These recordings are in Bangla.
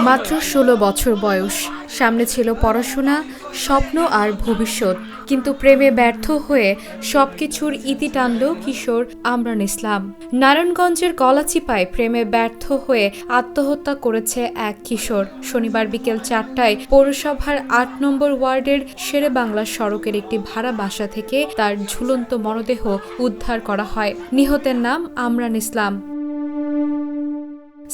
মাত্র ষোলো বছর বয়স। সামনে ছিল পড়াশোনা, স্বপ্ন আর ভবিষ্যৎ। কিন্তু প্রেমে ব্যর্থ হয়ে সবকিছুর ইতি টানল কিশোর আমরান ইসলাম। নারায়ণগঞ্জের গলাচিপায় প্রেমে ব্যর্থ হয়ে আত্মহত্যা করেছে এক কিশোর। শনিবার বিকেল চারটায় পৌরসভার আট নম্বর ওয়ার্ডের শেরে বাংলা সড়কের একটি ভাড়া বাসা থেকে তার ঝুলন্ত মরদেহ উদ্ধার করা হয়। নিহতের নাম আমরান ইসলাম।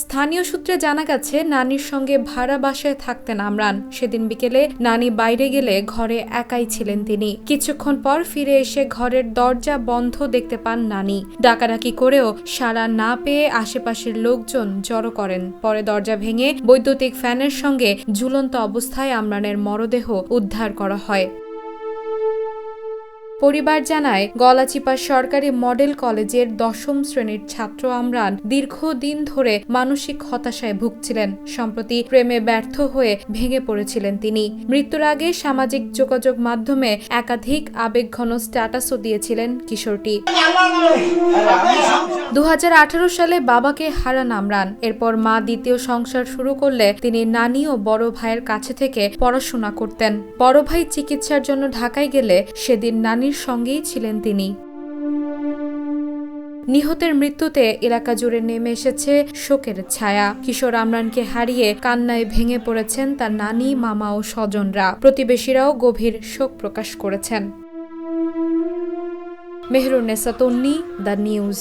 স্থানীয় সূত্রে জানা গেছে, নানির সঙ্গে ভাড়া বাসায় থাকতেন আমরান। সেদিন বিকেলে নানি বাইরে গেলে ঘরে একাই ছিলেন তিনি। কিছুক্ষণ পর ফিরে এসে ঘরের দরজা বন্ধ দেখতে পান নানি। ডাকাডাকি করেও সাড়া না পেয়ে আশেপাশের লোকজন জড়ো করেন। পরে দরজা ভেঙে বৈদ্যুতিক ফ্যানের সঙ্গে ঝুলন্ত অবস্থায় আমরানের মরদেহ উদ্ধার করা হয়। পরিবার জানায়, গলাচিপা সরকারি মডেল কলেজের দশম শ্রেণির ছাত্র আমরান দীর্ঘদিন ধরে মানসিক হতাশায় ভুগছিলেন। সম্প্রতি প্রেমে ব্যর্থ হয়ে ভেঙে পড়েছিলেন তিনি। মৃত্যুর আগে সামাজিক যোগাযোগ মাধ্যমে একাধিক আবেগঘন স্ট্যাটাসও দিয়েছিলেন কিশোরটি। দু হাজার আঠেরো সালে বাবাকে হারান আমরান। এরপর মা দ্বিতীয় সংসার শুরু করলে তিনি নানি ও বড় ভাইয়ের কাছে থেকে পড়াশোনা করতেন। বড় ভাই চিকিৎসার জন্য ঢাকায় গেলে সেদিন নানির সঙ্গেই ছিলেন তিনি। নিহতের মৃত্যুতে এলাকা জুড়ে নেমে এসেছে শোকের ছায়া। কিশোর আমরানকে হারিয়ে কান্নায় ভেঙে পড়েছেন তার নানি, মামা ও স্বজনরা। প্রতিবেশীরাও গভীর শোক প্রকাশ করেছেন। Mehrunnesa Tonni the news.